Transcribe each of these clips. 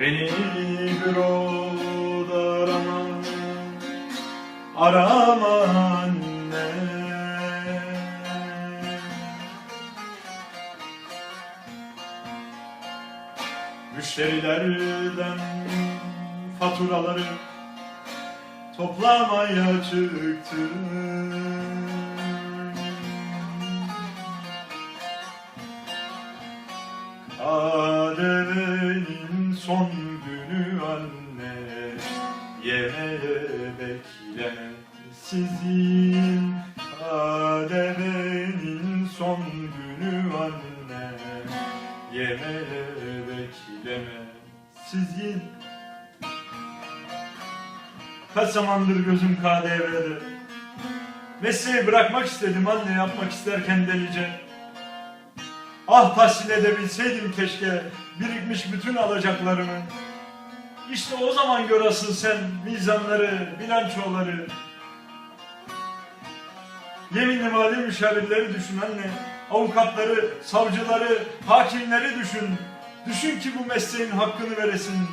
Beni büroda arama Arama anne. Müşterilerden faturaları toplamaya çıktım Kaderenin son günü anne. Yemeğe bekleme sizin Kaderenin son günü anne. Yemeğe bekleme sizin Kaç zamandır gözüm KDV'de? Mesleği bırakmak istedim anne yapmak isterken delice Ah tahsil edebilseydim keşke birikmiş bütün alacaklarımı. İşte o zaman gör asıl sen mizanları, bilançoları. Yeminli mali müşavirleri düşün anne. Avukatları, savcıları, hakimleri düşün. Düşün ki bu mesleğin hakkını veresin.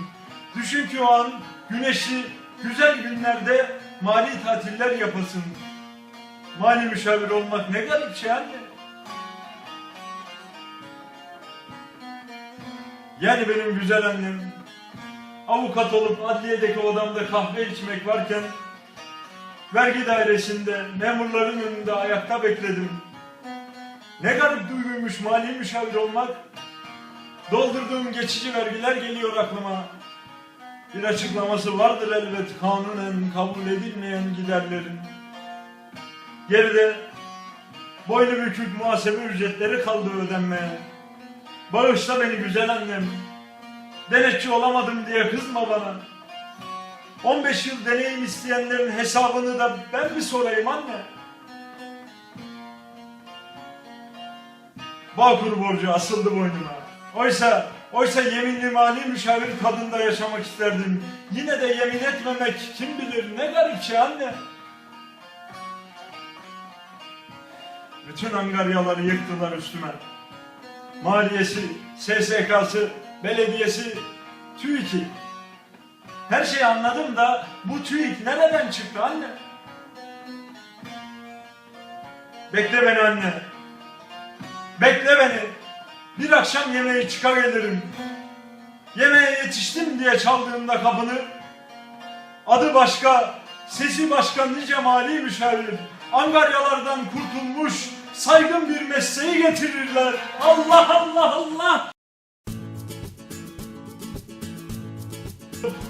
Düşün ki o an güneşi güzel günlerde mali tatiller yapasın. Mali müşavir olmak ne garip şey anne. Yani benim güzel annem avukat olup adliyedeki odamda kahve içmek varken vergi dairesinde memurların önünde ayakta bekledim. Ne garip duyguymuş mali müşavir olmak. Doldurduğum geçici vergiler geliyor aklıma. Bir açıklaması vardır elbet kanunen kabul edilmeyen giderlerin. Geride boynu bükük muhasebe ücretleri kaldı ödenmeye. Bağışla beni güzel annem. Denetçi olamadım diye kızma bana. 15 yıl deneyim isteyenlerin hesabını da ben mi sorayım anne? Bağkur borcu asıldı boynuma. Oysa, oysa yeminli mali müşavir tadında yaşamak isterdim. Yine de yemin etmemek kim bilir ne garip şey anne. Bütün angaryaları yıktılar üstüme maliyesi, SSK'sı, belediyesi, TÜİK'i. Her şeyi anladım da bu TÜİK nereden çıktı anne? Bekle beni anne. Bekle beni. Bir akşam yemeğe çıka gelirim. Yemeğe yetiştim diye çaldığımda kapını adı başka, sesi başka nice mali müşavir. Angaryalardan kurtulmuş saygın bir mesleği getirirler. Allah Allah Allah.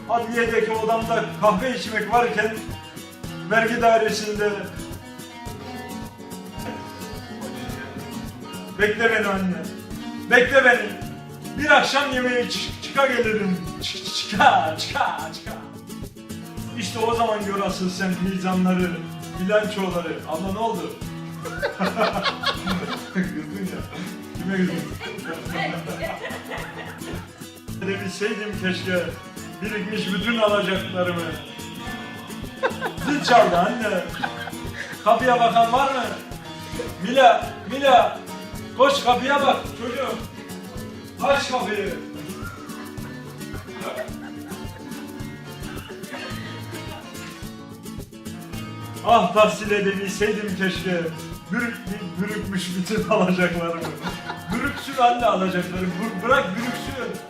Adliyedeki odamda kahve içmek varken vergi dairesinde Bekle beni anne. Bekle beni. Bir akşam yemeğe çı- çıka gelirim. Çık çıka çıka çıka. İşte o zaman gör asıl sen mizanları, bilançoları. Abla ne oldu? Kızdın ya. Kime kızdın? Edebilseydim keşke birikmiş bütün alacaklarımı. Zil çaldı anne. Kapıya bakan var mı? Mila, Mila. Koş kapıya bak çocuğum. Aç kapıyı. Ah tahsil edebilseydim keşke. Bürük, bürükmüş bütün alacaklarımı. Bürüksün anne alacaklarım. Bı- Bırak bürüksün.